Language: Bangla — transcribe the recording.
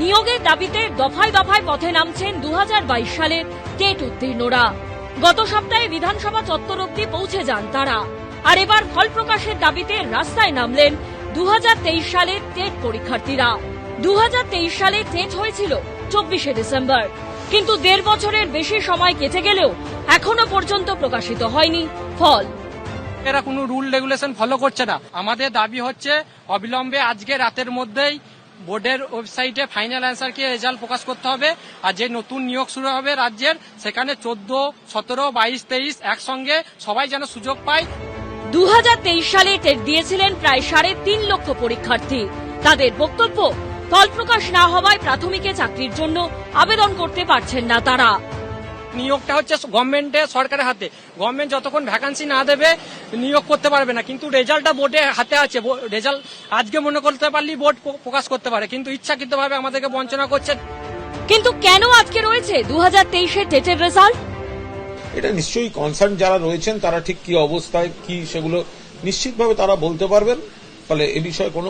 নিয়োগের দাবিতে দফায় দফায় পথে নামছেন দু হাজার বাইশ সালের টেট উত্তীর্ণরা। গত সপ্তাহে বিধানসভা চত্বর অব্দি পৌঁছে যান তারা। আর এবার ফল প্রকাশের দাবিতে রাস্তায় নামলেন দুহাজার তেইশ সালের টেট পরীক্ষার্থীরা। দুহাজার তেইশ সালে টেট হয়েছিল চব্বিশে ডিসেম্বর। কিন্তু দেড় বছরের বেশি সময় কেটে গেলেও এখনও পর্যন্ত প্রকাশিত হয়নি ফল। এরা কোনো রুল রেগুলেশন ফলো করছে না। আমাদের দাবি হচ্ছে, অবিলম্বে আজকে রাতের মধ্যেই বোর্ডের ওয়েবসাইটে ফাইনাল অ্যান্সারকে রেজাল্ট প্রকাশ করতে হবে। আর যে নতুন নিয়োগ শুরু হবে রাজ্যের, সেখানে চোদ্দ, সতেরো, বাইশ, তেইশ একসঙ্গে সবাই যেন সুযোগ পায়। দু হাজার তেইশ সালে টেট দিয়েছিলেন প্রায় সাড়ে তিন লক্ষ পরীক্ষার্থী। তাদের বক্তব্য, ফল প্রকাশ না হওয়ায় প্রাথমিকে চাকরির জন্য আবেদন করতে পারছেন না তারা। নিয়োগটা হচ্ছে গভর্নমেন্টের সরকারের হাতে। গভর্নমেন্ট যতক্ষণ ভ্যাকান্সি না দেবে নিয়োগ করতে পারবে না। কিন্তু রেজাল্টটা বোর্ডে হাতে আছে। রেজাল্ট আজকে মনে করতে পারলেই বোর্ড প্রকাশ করতে পারে। কিন্তু ইচ্ছাকৃতভাবে আমাদেরকে বঞ্চনা করছে। কিন্তু কেন আজকে রয়েছে দু হাজার তেইশের টেটের রেজাল্ট এটা নিশ্চয়ই কনসার্ন যারা রয়েছেন তারা ঠিক কি অবস্থায় কি সেগুলো নিশ্চিতভাবে তারা বলতে পারবেন। ফলে এ বিষয়ে কোনো